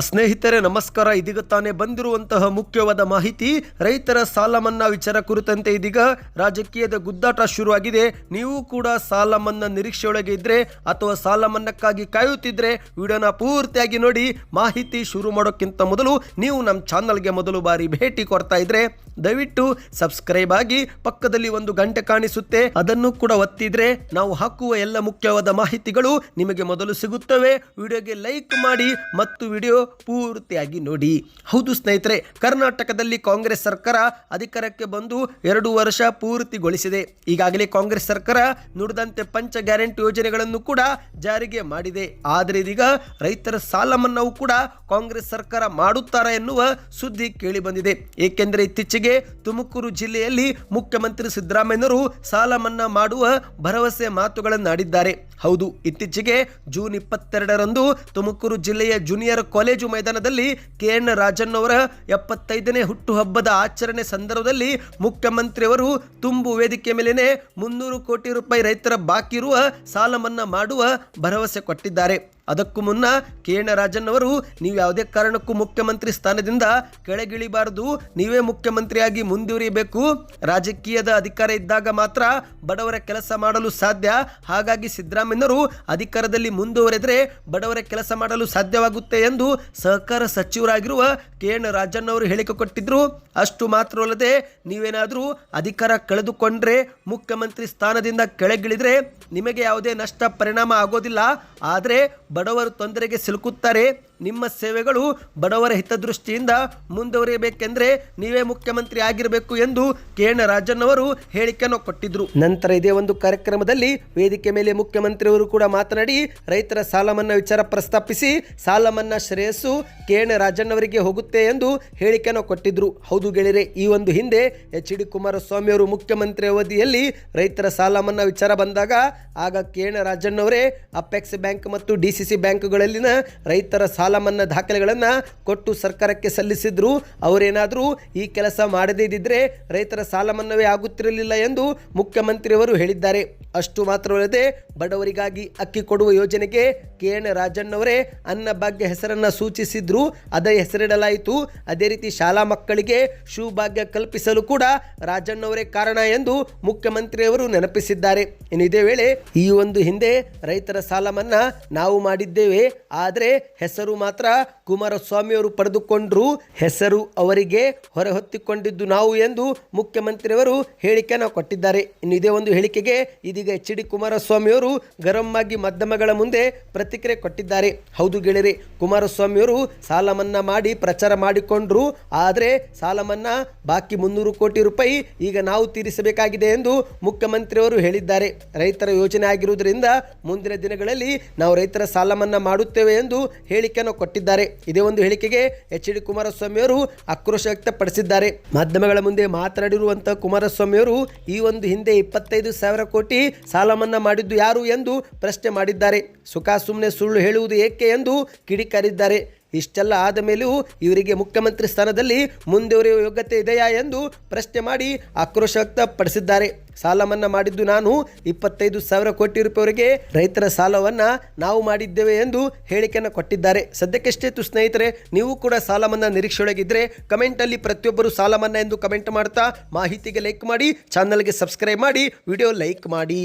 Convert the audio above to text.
ಸ್ನೇಹಿತರೆ, ನಮಸ್ಕಾರ. ಇದೀಗ ತಾನೇ ಬಂದಿರುವಂತಹ ಮುಖ್ಯವಾದ ಮಾಹಿತಿ, ರೈತರ ಸಾಲ ಮನ್ನಾ ವಿಚಾರ ಕುರಿತಂತೆ ಇದೀಗ ರಾಜಕೀಯದ ಗುದ್ದಾಟ ಶುರುವಾಗಿದೆ. ನೀವು ಕೂಡ ಸಾಲ ಮನ್ನಾ ನಿರೀಕ್ಷೆಯೊಳಗೆ ಇದ್ರೆ ಅಥವಾ ಸಾಲ ಮನ್ನಕ್ಕಾಗಿ ಕಾಯುತ್ತಿದ್ರೆ ವಿಡಿಯೋನ ಪೂರ್ತಿಯಾಗಿ ನೋಡಿ. ಮಾಹಿತಿ ಶುರು ಮಾಡೋಕ್ಕಿಂತ ಮೊದಲು ನೀವು ನಮ್ಮ ಚಾನಲ್ಗೆ ಮೊದಲು ಬಾರಿ ಭೇಟಿ ಕೊಡ್ತಾ ಇದ್ರೆ ದಯವಿಟ್ಟು ಸಬ್ಸ್ಕ್ರೈಬ್ ಆಗಿ ಪಕ್ಕದಲ್ಲಿ ಒಂದು ಗಂಟೆ ಕಾಣಿಸುತ್ತೆ. ಅದನ್ನು ಕೂಡ ಒತ್ತಿದ್ರೆ ನಾವು ಹಾಕುವ ಎಲ್ಲ ಮುಖ್ಯವಾದ ಮಾಹಿತಿಗಳು ನಿಮಗೆ ಮೊದಲು ಸಿಗುತ್ತವೆ. ವಿಡಿಯೋಗೆ ಲೈಕ್ ಮಾಡಿ ಮತ್ತು ವಿಡಿಯೋ ಪೂರ್ತಿಯಾಗಿ ನೋಡಿ. ಹೌದು ಸ್ನೇಹಿತರೆ, ಕರ್ನಾಟಕದಲ್ಲಿ ಕಾಂಗ್ರೆಸ್ ಸರ್ಕಾರ ಅಧಿಕಾರಕ್ಕೆ ಬಂದು ಎರಡು ವರ್ಷ ಪೂರ್ತಿಗೊಳಿಸಿದೆ. ಈಗಾಗಲೇ ಕಾಂಗ್ರೆಸ್ ಸರ್ಕಾರ ನುಡಿದಂತೆ ಪಂಚ ಗ್ಯಾರಂಟಿ ಯೋಜನೆಗಳನ್ನು ಕೂಡ ಜಾರಿಗೆ ಮಾಡಿದೆ. ಆದರೆ ಇದೀಗ ರೈತರ ಸಾಲ ಮನ್ನಾವು ಕೂಡ ಕಾಂಗ್ರೆಸ್ ಸರ್ಕಾರ ಮಾಡುತ್ತಾರೆ ಎನ್ನುವ ಸುದ್ದಿ ಕೇಳಿ ಬಂದಿದೆ. ಏಕೆಂದರೆ ಇತ್ತೀಚೆಗೆ ತುಮಕೂರು ಜಿಲ್ಲೆಯಲ್ಲಿ ಮುಖ್ಯಮಂತ್ರಿ ಸಿದ್ದರಾಮಯ್ಯನವರು ಸಾಲ ಮನ್ನಾ ಮಾಡುವ ಭರವಸೆ ಮಾತುಗಳನ್ನಾಡಿದ್ದಾರೆ ಹೌದು, ಇತ್ತೀಚೆಗೆ ಜೂನ್ ಇಪ್ಪತ್ತೆರಡರಂದು ತುಮಕೂರು ಜಿಲ್ಲೆಯ ಜೂನಿಯರ್ ಕಾಲೇಜು ಮೈದಾನದಲ್ಲಿ ಕೆ ಎನ್ ರಾಜನ್ ಅವರ ಎಪ್ಪತ್ತೈದನೇ ಹುಟ್ಟುಹಬ್ಬದ ಆಚರಣೆ ಸಂದರ್ಭದಲ್ಲಿ ಮುಖ್ಯಮಂತ್ರಿಯವರು ತುಂಬು ವೇದಿಕೆ ಮೇಲೇನೆ ಮುನ್ನೂರು ಕೋಟಿ ರೂಪಾಯಿ ರೈತರ ಬಾಕಿ ಇರುವ ಸಾಲ ಮನ್ನಾ ಮಾಡುವ ಭರವಸೆ ಕೊಟ್ಟಿದ್ದಾರೆ. ಅದಕ್ಕೂ ಮುನ್ನ ಕೆ ರಾಜನ್ ಅವರು ನೀವು ಯಾವುದೇ ಕಾರಣಕ್ಕೂ ಮುಖ್ಯಮಂತ್ರಿ ಸ್ಥಾನದಿಂದ ಕೆಳಗಿಳಿಬಾರದು. ನೀವೇ ಮುಖ್ಯಮಂತ್ರಿಯಾಗಿ ಮುಂದುವರಿಯಬೇಕು. ರಾಜಕೀಯದ ಅಧಿಕಾರ ಇದ್ದಾಗ ಮಾತ್ರ ಬಡವರ ಕೆಲಸ ಮಾಡಲು ಸಾಧ್ಯ. ಹಾಗಾಗಿ ಸಿದ್ದರಾಮಯ್ಯನವರು ಅಧಿಕಾರದಲ್ಲಿ ಮುಂದುವರೆದರೆ ಬಡವರ ಕೆಲಸ ಮಾಡಲು ಸಾಧ್ಯವಾಗುತ್ತೆ ಎಂದು ಸಹಕಾರ ಸಚಿವರಾಗಿರುವ ಕೆ ರಾಜನ್ ಅವರು ಹೇಳಿಕೆ ಕೊಟ್ಟಿದ್ರು. ಅಷ್ಟು ಮಾತ್ರವಲ್ಲದೆ, ನೀವೇನಾದರೂ ಅಧಿಕಾರ ಕಳೆದುಕೊಂಡ್ರೆ, ಮುಖ್ಯಮಂತ್ರಿ ಸ್ಥಾನದಿಂದ ಕೆಳಗಿಳಿದ್ರೆ ನಿಮಗೆ ಯಾವುದೇ ನಷ್ಟ, ಪರಿಣಾಮ ಆಗೋದಿಲ್ಲ. ಆದರೆ ಬಡವರು ತೊಂದರೆಗೆ ಸಿಲುಕುತ್ತಾರೆ. ನಿಮ್ಮ ಸೇವೆಗಳು ಬಡವರ ಹಿತದೃಷ್ಟಿಯಿಂದ ಮುಂದುವರಿಯಬೇಕೆಂದರೆ ನೀವೇ ಮುಖ್ಯಮಂತ್ರಿ ಆಗಿರಬೇಕು ಎಂದು ಕೆ ಎನ್ ರಾಜನ್ ಅವರು ಹೇಳಿಕೆಯನ್ನು ಕೊಟ್ಟಿದ್ರು. ನಂತರ ಇದೇ ಒಂದು ಕಾರ್ಯಕ್ರಮದಲ್ಲಿ ವೇದಿಕೆ ಮೇಲೆ ಮುಖ್ಯಮಂತ್ರಿಯವರು ಕೂಡ ಮಾತನಾಡಿ ರೈತರ ಸಾಲ ಮನ್ನಾ ವಿಚಾರ ಪ್ರಸ್ತಾಪಿಸಿ ಸಾಲ ಮನ್ನಾ ಶ್ರೇಯಸ್ಸು ಕೆ ಎನ್ ರಾಜನ್ ಅವರಿಗೆ ಹೋಗುತ್ತೆ ಎಂದು ಹೇಳಿಕೆಯನ್ನು ಕೊಟ್ಟಿದ್ರು. ಹೌದು ಗೆಳೆಯರೆ, ಈ ಒಂದು ಹಿಂದೆ ಎಚ್ ಡಿ ಕುಮಾರಸ್ವಾಮಿ ಅವರು ಮುಖ್ಯಮಂತ್ರಿ ಅವಧಿಯಲ್ಲಿ ರೈತರ ಸಾಲ ಮನ್ನಾ ವಿಚಾರ ಬಂದಾಗ ಆಗ ಕೆ ಎನ್ ರಾಜನ್ ಅವರೇ ಅಪೆಕ್ಸ್ ಬ್ಯಾಂಕ್ ಮತ್ತು ಡಿ ಸಿ ಸಿ ಬ್ಯಾಂಕ್ಗಳಲ್ಲಿನ ರೈತರ ಸಾಲ ಮನ್ನಾ ದಾಖಲೆಗಳನ್ನು ಕೊಟ್ಟು ಸರ್ಕಾರಕ್ಕೆ ಸಲ್ಲಿಸಿದ್ರು, ಅವರೇನಾದರೂ ಈ ಕೆಲಸ ಮಾಡದೇ ಇದ್ದಿದ್ರೆ ರೈತರ ಸಾಲ ಮನ್ನವೇ ಆಗುತ್ತಿರಲಿಲ್ಲ ಎಂದು ಮುಖ್ಯಮಂತ್ರಿಯವರು ಹೇಳಿದ್ದಾರೆ. ಅಷ್ಟು ಮಾತ್ರವಲ್ಲದೆ ಬಡವರಿಗಾಗಿ ಅಕ್ಕಿ ಕೊಡುವ ಯೋಜನೆಗೆ ಕೆ ಎನ್ ರಾಜಣ್ಣವರೇ ಅನ್ನಭಾಗ್ಯ ಅನ್ನ ಭಾಗ್ಯ ಹೆಸರನ್ನು ಸೂಚಿಸಿದ್ರು. ಅದೇ ಹೆಸರಿಡಲಾಯಿತು. ಅದೇ ರೀತಿ ಶಾಲಾ ಮಕ್ಕಳಿಗೆ ಶೂ ಭಾಗ್ಯ ಕಲ್ಪಿಸಲು ಕೂಡ ರಾಜಣ್ಣವರೇ ಕಾರಣ ಎಂದು ಮುಖ್ಯಮಂತ್ರಿಯವರು ನೆನಪಿಸಿದ್ದಾರೆ. ಇನ್ನು ಇದೇ ವೇಳೆ ಈ ಒಂದು ಹಿಂದೆ ರೈತರ ಸಾಲ ಮನ್ನಾ ನಾವು ಮಾಡಿದ್ದೇವೆ. ಆದರೆ ಹೆಸರು ಮಾತ್ರ ಕುಮಾರಸ್ವಾಮಿಯವರು ಪಡೆದುಕೊಂಡ್ರು. ಹೆಸರು ಅವರಿಗೆ ಹೊರಹೊತ್ತಿಕೊಂಡಿದ್ದು ನಾವು ಎಂದು ಮುಖ್ಯಮಂತ್ರಿಯವರು ಹೇಳಿಕೆಯನ್ನು ಕೊಟ್ಟಿದ್ದಾರೆ. ಇನ್ನು ಇದೇ ಒಂದು ಹೇಳಿಕೆಗೆ ಇದೀಗ ಎಚ್ ಡಿ ಕುಮಾರಸ್ವಾಮಿ ಅವರು ಗರಂ ಆಗಿ ಮಾಧ್ಯಮಗಳ ಮುಂದೆ ಪ್ರತಿಕ್ರಿಯೆ ಕೊಟ್ಟಿದ್ದಾರೆ. ಹೌದು ಗೆಳೆಯರೆ, ಕುಮಾರಸ್ವಾಮಿಯವರು ಸಾಲ ಮನ್ನಾ ಮಾಡಿ ಪ್ರಚಾರ ಮಾಡಿಕೊಂಡ್ರು. ಆದರೆ ಸಾಲ ಮನ್ನಾ ಬಾಕಿ ಮುನ್ನೂರು ಕೋಟಿ ರೂಪಾಯಿ ಈಗ ನಾವು ತೀರಿಸಬೇಕಾಗಿದೆ ಎಂದು ಮುಖ್ಯಮಂತ್ರಿಯವರು ಹೇಳಿದ್ದಾರೆ. ರೈತರ ಯೋಜನೆ ಆಗಿರುವುದರಿಂದ ಮುಂದಿನ ದಿನಗಳಲ್ಲಿ ನಾವು ರೈತರ ಸಾಲ ಮನ್ನಾ ಮಾಡುತ್ತೇವೆ ಎಂದು ಹೇಳಿಕೆಯನ್ನು ಕೊಟ್ಟಿದ್ದಾರೆ. ಇದೇ ಒಂದು ಹೇಳಿಕೆಗೆ ಎಚ್ ಡಿ ಕುಮಾರಸ್ವಾಮಿ ಅವರು ಆಕ್ರೋಶ ವ್ಯಕ್ತಪಡಿಸಿದ್ದಾರೆ. ಮಾಧ್ಯಮಗಳ ಮುಂದೆ ಮಾತನಾಡಿರುವಂತಹ ಕುಮಾರಸ್ವಾಮಿ ಅವರು ಈ ಒಂದು ಹಿಂದೆ ಇಪ್ಪತ್ತೈದು ಸಾವಿರ ಕೋಟಿ ಸಾಲ ಮನ್ನಾ ಮಾಡಿದ್ದು ಯಾರು ಎಂದು ಪ್ರಶ್ನೆ ಮಾಡಿದ್ದಾರೆ. ಸುಖ ಸುಮ್ಮನೆ ಸುಳ್ಳು ಹೇಳುವುದು ಏಕೆ ಎಂದು ಕಿಡಿಕಾರಿದ್ದಾರೆ. ಇಷ್ಟೆಲ್ಲ ಆದ ಮೇಲೂ ಇವರಿಗೆ ಮುಖ್ಯಮಂತ್ರಿ ಸ್ಥಾನದಲ್ಲಿ ಮುಂದುವರಿಯುವ ಯೋಗ್ಯತೆ ಇದೆಯಾ ಎಂದು ಪ್ರಶ್ನೆ ಮಾಡಿ ಆಕ್ರೋಶ ವ್ಯಕ್ತಪಡಿಸಿದ್ದಾರೆ. ಸಾಲ ಮನ್ನಾ ಮಾಡಿದ್ದು ನಾನು ಇಪ್ಪತ್ತೈದು ಸಾವಿರ ಕೋಟಿ ರೂಪಾಯಿವರೆಗೆ ರೈತರ ಸಾಲವನ್ನ ನಾವು ಮಾಡಿದ್ದೇವೆ ಎಂದು ಹೇಳಿಕೆಯನ್ನು ಕೊಟ್ಟಿದ್ದಾರೆ. ಸದ್ಯಕ್ಕಷ್ಟೇ ತು ಸ್ನೇಹಿತರೆ, ನೀವು ಕೂಡ ಸಾಲ ಮನ್ನಾ ನಿರೀಕ್ಷೆಯೊಳಗಿದ್ರೆ ಕಮೆಂಟಲ್ಲಿ ಪ್ರತಿಯೊಬ್ಬರು ಸಾಲ ಮನ್ನಾ ಎಂದು ಕಮೆಂಟ್ ಮಾಡ್ತಾ ಮಾಹಿತಿಗೆ ಲೈಕ್ ಮಾಡಿ ಚಾನಲ್ಗೆ ಸಬ್ಸ್ಕ್ರೈಬ್ ಮಾಡಿ ವಿಡಿಯೋ ಲೈಕ್ ಮಾಡಿ.